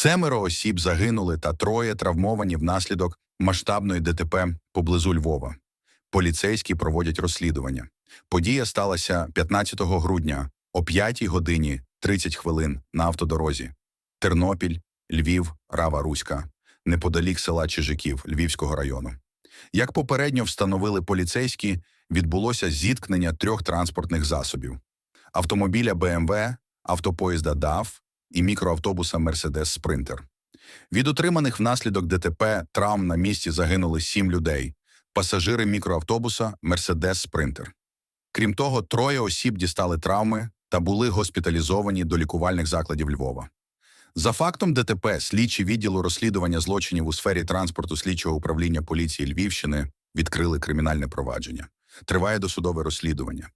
Семеро осіб загинули та троє травмовані внаслідок масштабної ДТП поблизу Львова. Поліцейські проводять розслідування. Подія сталася 15 грудня о 5 годині 30 хвилин на автодорозі. Тернопіль, Львів, Рава Руська, неподалік села Чижиків Львівського району. Як попередньо встановили поліцейські, відбулося зіткнення трьох транспортних засобів: автомобіля БМВ, автопоїзда ДАФ і мікроавтобуса Мерседес Спринтер. Від отриманих внаслідок ДТП травм на місці загинули сім людей, пасажири мікроавтобуса Мерседес Спринтер. Крім того, троє осіб дістали травми та були госпіталізовані до лікувальних закладів Львова. За фактом ДТП слідчі відділу розслідування злочинів у сфері транспорту слідчого управління поліції Львівщини відкрили кримінальне провадження. Триває досудове розслідування.